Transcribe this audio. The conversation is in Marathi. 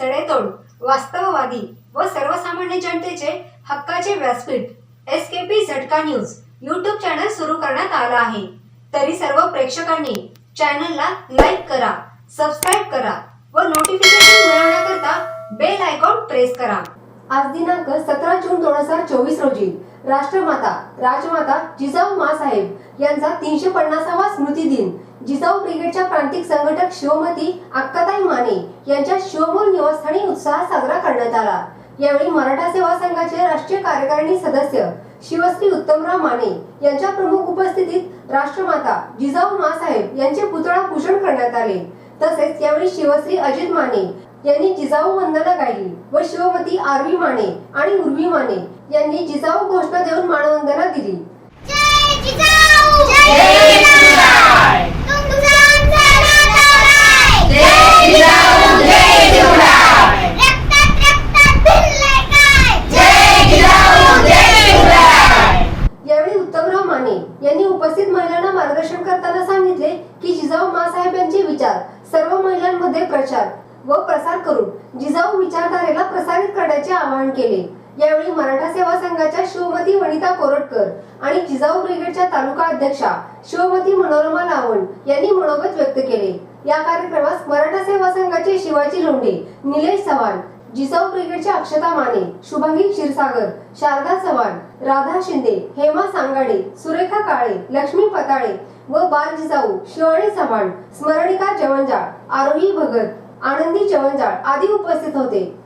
सडेतोड वास्तववादी व सर्वसामान्य जनतेचे हक्काचे व्यासपीठ एस के पी झटका न्यूज यूट्यूब चॅनल सुरू करण्यात आला आहे. तरी सर्व प्रेक्षकांनी चॅनलला लाईक करा सबस्क्राईब करा व नोटिफिकेशन मिळवण्याकरता बेल आयकॉन प्रेस करा. आज दिनांक सतरा जून दोन हजार चोवीस रोजी राष्ट्रमाता राजमाता जिजाऊ मासाहेब यांचा तीनशे पन्नासावा स्मृती दिन. जिजाऊ ब्रिगेडच्या प्रांतिक संघटक शिवमती अक्काताई माने यांच्या शिवमूल निवासस्थानी उत्साहात साजरा करण्यात आला. यावेळी मराठा सेवा संघाचे राष्ट्रीय कार्यकारिणी सदस्य शिवश्री उत्तमराव माने यांच्या प्रमुख उपस्थितीत राष्ट्रमाता जिजाऊ मासाहेब यांचे पुतळा पूजन करण्यात आले. तसेच यावेळी शिवश्री अजित माने यांनी जिजाऊ वंदना गायली व शिवमती आरवी माने आणि उर्वी माने यांनी जिजाऊ घोषणा देऊन मानवंदना दिली. जय जिजाऊ! जय शिवराय तुमचा आमचा नाताळाय जय जिजाऊ! जय शिवराय! रक्तात रक्तात भिनलंय काय? जय जिजाऊ! जय शिवराय! यावेळी उत्तमराव माने यांनी उपस्थित महिलांना मार्गदर्शन करताना सांगितले की जिजाऊ मासाहेब यांचे विचार सर्व महिलांमध्ये प्रचार व प्रसार करून जिजाऊ विचारधारेला प्रसारित करण्याचे आवाहन केले. यावेळी मराठा सेवा संघाच्या शिवमती वनिता कोरटकर आणि जिजाऊ ब्रिगेडच्या तालुका अध्यक्षा शिवमती मनोरमा लावण यांनी मनोगत व्यक्त केले. या कार्यक्रमास मराठा सेवा संघाचे शिवाजी लोंढे निलेश चव्हाण जिजाऊ ब्रिगेडच्या अक्षता माने शुभांगी क्षीरसागर शारदा चव्हाण राधा शिंदे हेमा सांगाडे सुरेखा काळे लक्ष्मी पताळे व बाल जिजाऊ शिवाणी चव्हाण स्मरणिका जवंजाळ आरोही भगत आनंदी चवनजाळ आदी उपस्थित होते.